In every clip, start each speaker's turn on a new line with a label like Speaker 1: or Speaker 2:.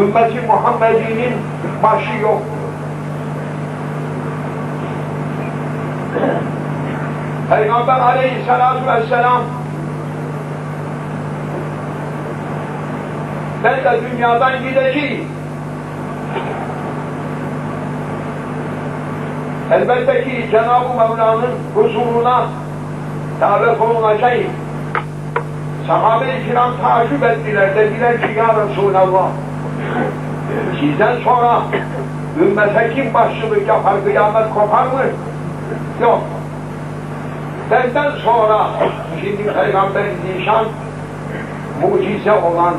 Speaker 1: ümmeti Muhammed'inin başı yok. Peygamber aleyhissalatu vesselam ben de dünyadan gideceğim. Elbette ki Cenab-ı Mevla'nın huzuruna davet olunacağım. Sahabe-i kiram takip ettiler. Dediler ki ya Resulallah sizden sonra ümmete kim başçılık yapar, kıyamet kopar mı? Yok. Benden sonra şimdi Peygamber Zişan mucize olan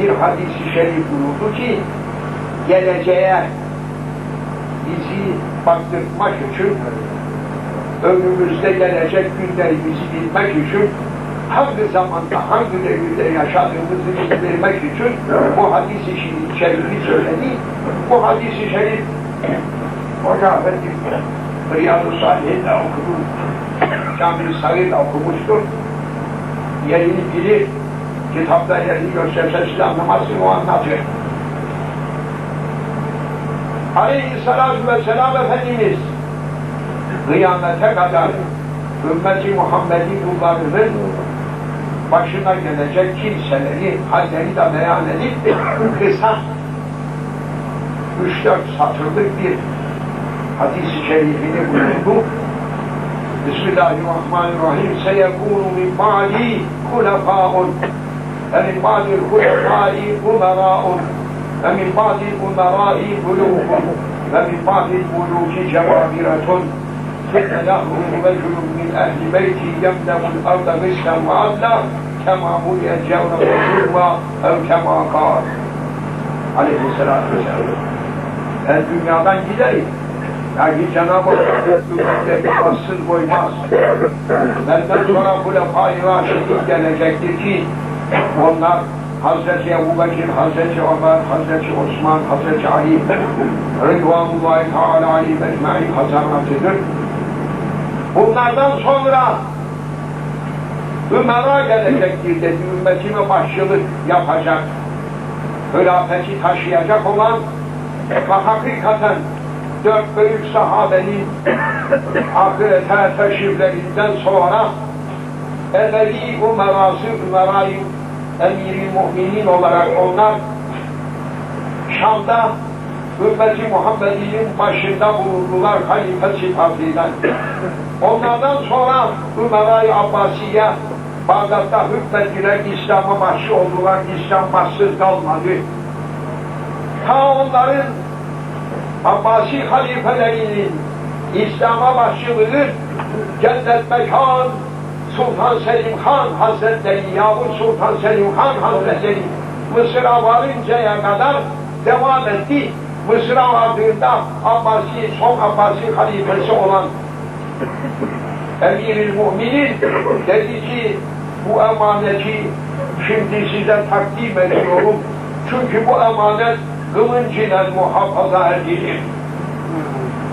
Speaker 1: bir hadisi şerif buyurdu ki geleceğe bizi baktırmak için önümüzde gelecek günlerimizi bilmek için hangi zamanda, hangi devirde yaşadığımızı bildirmek için bu hadis-i şerif- şerifi söyledi. Bu hadis-i şerif Hoca Efendim Riyad-ı Salih'de okudu. Kamil Sarı'da okumuştur. Yerini bilir. Kitapta yerini gösterse size anlamazsın o anlatır. Aleyhisselatü Vesselam Efendimiz kıyamete kadar ümmeti Muhammed'in kullarının başına gelecek kimseleri halleri de beyan edip kısa üç dört satırlık bir hadis-i şerifini buyurdu. Bismillahirrahmanirrahim. Seyekûnu min ba'di hulefâun ve min ba'dil hulefâi umerâun ve min ba'dil umerâi bulûkun ve min ba'dil bulûki cevabiretun ثم يخرج رجل من أهل بيتي يملأ الأرض مسكا وعدلا كما ملئ الجون وظلما أو كما قال عليه الصلاة والسلام Ben dünyadan gideyim. Yani Cenab-ı Hak ümmetleri bassız koymaz. Benden sonra Hulefai Raşidin gelecektir ki onlar Hazreti Ebu Bekir, Hazreti Ömer, Hazreti Osman, Hazreti Ali Rıdvanullahi Teala Ali Mecmai hazanatıdır. Bunlardan sonra Ömer'a gelecektir dedi. Ümmetime başçılık yapacak. Hılafeti taşıyacak olan ve hakikaten dört büyük sahabenin ahirete teşriflerinden sonra evveli umerası umerayı emiri müminin olarak onlar Şam'da ümmeti Muhammed'in başında bulundular halife sıfatıyla. Onlardan sonra Ümerayı Abbasiye Bağdat'ta hükmettiler, İslam'a başçı oldular, İslam başsız kalmadı. Ta onların Abbasi halifelerinin İslam'a başçılığı Cennet Mekan Sultan Selim Han Hazretleri Yavuz Sultan Selim Han Hazretleri Mısır'a varıncaya kadar devam etti. Mısır'a vardığında Abbasi, son Abbasi halifesi olan Emir-i Müminin dedi ki bu emaneti şimdi size takdim ediyorum. Çünkü bu emanet kılınç ile muhafaza edilir.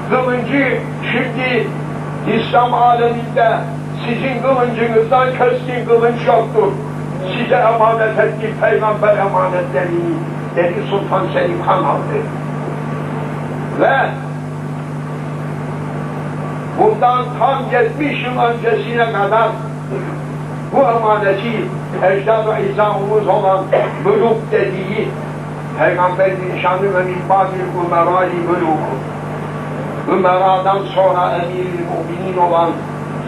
Speaker 1: Kılıncı şimdi İslam aleminde sizin kılıncınızdan keskin kılınç yoktur. Size emanet etti peygamber emanetlerini dedi Sultan Selim Han aldı. Ve bundan tam 70 yıl öncesine kadar bu emaneti ecdad-ı izamımız olan bölük dediği Peygamberin şanı ve minbadil umerâi bölûku Ümera'dan sonra emir-i müminin olan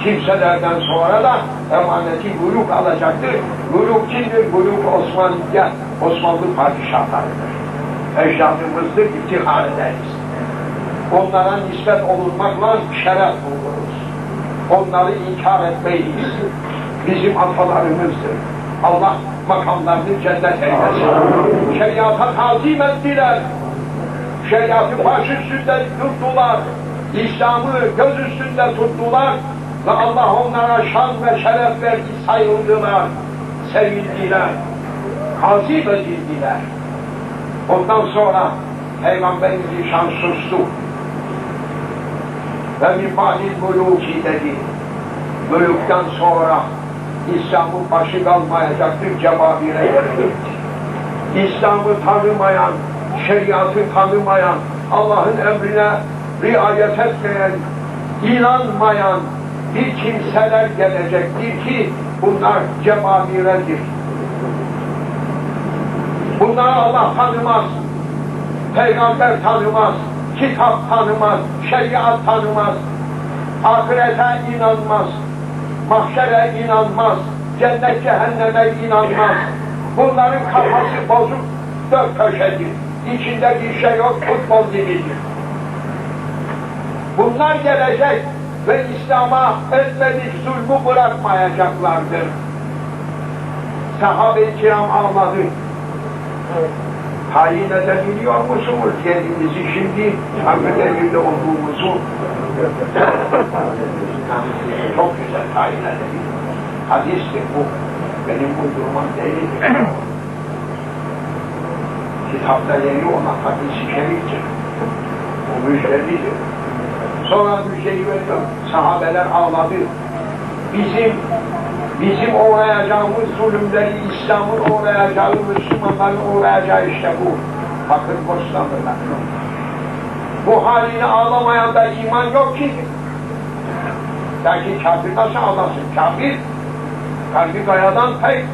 Speaker 1: kimselerden sonra da emaneti bölük alacaktır. Bölük kimdir? Bölük Osmanlı'ya, Osmanlı padişahlarıdır. Ecdadımızdır, iftihar ederiz. Onlara nispet olunmakla şeref buluruz. Onları inkar etmeyiz. Bizim atalarımızdır. Allah makamlarını cennet eylesin. Şeriata tazim ettiler. Şeriatı baş üstünde tuttular. İslam'ı göz üstünde tuttular. Ve Allah onlara şan ve şeref verdi, sayıldılar, sevildiler, tazim edildiler. Ondan sonra Peygamberin zişan sustu. Ve mifadil muluki dedi. Mülükten sonra İslam'ın başı kalmayacaktır, cebabire gitti. İslam'ı tanımayan, şeriatı tanımayan, Allah'ın emrine riayet etmeyen, inanmayan bir kimseler gelecektir ki bunlar cemahiredir. Bunlar Allah tanımaz, peygamber tanımaz, kitap tanımaz, şeriat tanımaz, ahirete inanmaz, mahşere inanmaz, cennet cehenneme inanmaz. Bunların kafası bozuk, dört köşedir. İçinde bir şey yok, futbol gibidir. Bunlar gelecek ve İslam'a etmedik zulmü bırakmayacaklardır. Sahabe-i kiram ağladı. Tayin edebiliyor musunuz kendinizi şimdi hangi devirde olduğumuzu? Çok güzel tayin edebiliyor. Hadistir bu. Benim uydurmam değil. Kitapta yeri olan hadis-i şeriftir. Bu müjdelidir. Sonra müjdeyi veriyor. Sahabeler ağladı. Bizim bizim uğrayacağımız zulümleri İslam'ın uğrayacağı, Müslümanların uğrayacağı işte bu. Bakın Bostanlılar. Bu haline ağlamayan da iman yok ki. Belki kafir nasıl ağlasın? Kafir. Kalbi kayadan pek.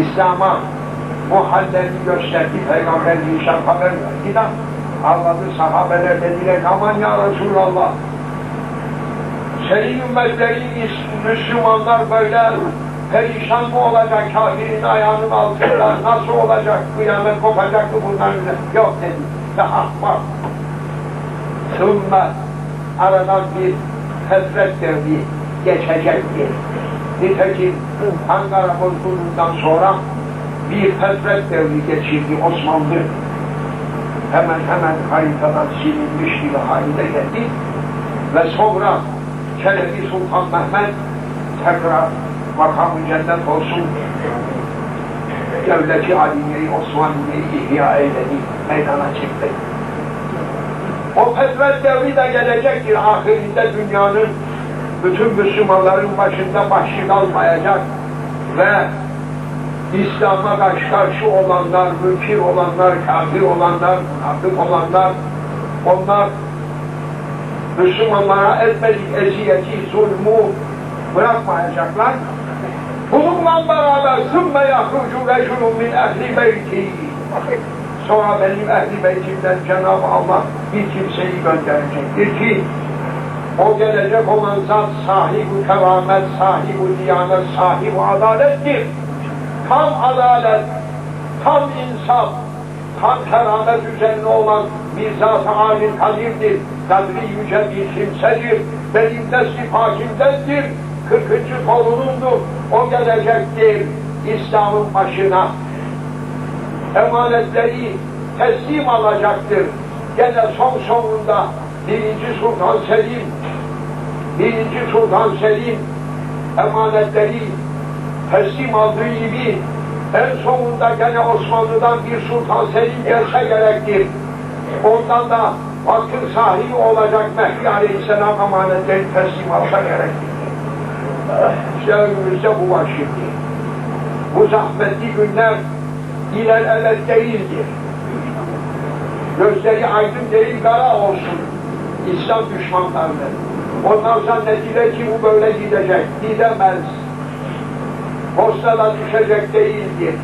Speaker 1: İslam'a bu hallerini gösterdi Peygamber Zişan haber verdi de ağladı sahabeler dediler aman ya Resulallah senin ümmetlerin Müslümanlar böyle perişan mı olacak kafirin ayağının altında nasıl olacak kıyamet kopacak mı bunların yok dedi daha bak Sümme aradan bir hezret devri geçecektir. Nitekim Ankara bozulduğundan sonra bir hezret devri geçirdi Osmanlı. Hemen hemen haritadan silinmiş gibi haline geldi. Ve sonra Çelebi Sultan Mehmet tekrar makamı cennet olsun devleti Aliye'yi, Osmanlı'yı ihya eyledi, meydana çıktı. O fetret devri de gelecektir ahirinde dünyanın bütün Müslümanların başında başlık almayacak ve İslam'a karşı karşı olanlar, mülkir olanlar, kafir olanlar, münafık olanlar, onlar Müslümanlara etmedik eziyeti, zulmü bırakmayacaklar. Bununla beraber sümme yahrucu reculun min ehli beyti. Sonra benim ehli beytimden Cenab-ı Allah bir kimseyi gönderecektir ki o gelecek olan zat sahibi keramet, sahibi diyanet, sahibi adalettir. Tam adalet, tam insaf, tam keramet üzerine olan bir zat-ı alim kadirdir. Kadri yüce bir kimsedir. Benim nesli hakimdendir. 40. torunumdur. O gelecektir İslam'ın başına emanetleri teslim alacaktır. Gene son sonunda birinci Sultan Selim birinci Sultan Selim emanetleri teslim aldığı gibi en sonunda gene Osmanlı'dan bir Sultan Selim gelse gerektir. Ondan da vaktin sahibi olacak Mehdi Aleyhisselam emanetleri teslim alsa gerektir. İşte önümüzde bu var şimdi. Bu zahmetli günler iler evet değildir. Gözleri aydın değil kara olsun. İslam düşmanlarının. Onlar zannediler ki bu böyle gidecek. Gidemez. Bosna'da düşecek değildir.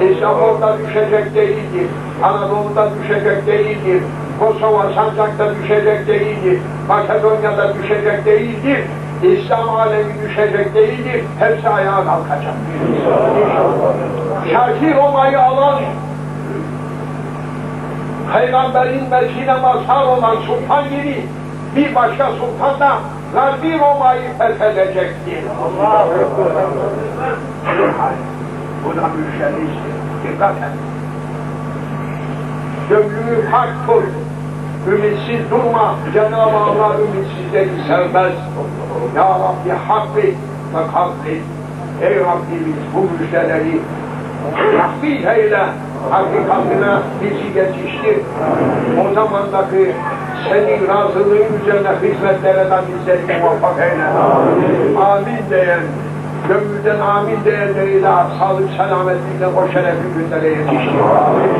Speaker 1: İstanbul'da düşecek değildir. Anadolu'da düşecek değildir. Kosova Sancak'ta düşecek değildir. Makedonya'da düşecek değildir. İslam alemi düşecek değildir. Hepsi ayağa kalkacak. Şarkı Roma'yı alan Peygamberin Mescid-i mazhar olan sultan gibi bir başka sultan da Rabbi Roma'yı fethedecektir. Allah Buna müşerristir. Dikkat et. Gönlünü hak tut. Ümitsiz durma. Cenab-ı Allah ümitsizleri sevmez. Ya Rabbi hak et ve kalk Ey Rabbimiz bu müjdeleri tahsil eyle, hakikatine bizi yetiştir. O zamandaki senin razılığın üzerine hizmetlere de bizleri muvaffak eyle. Amin, diyen Gönülden amin diyenleriyle sağlık selametlikle o şerefli günlere yetiştir.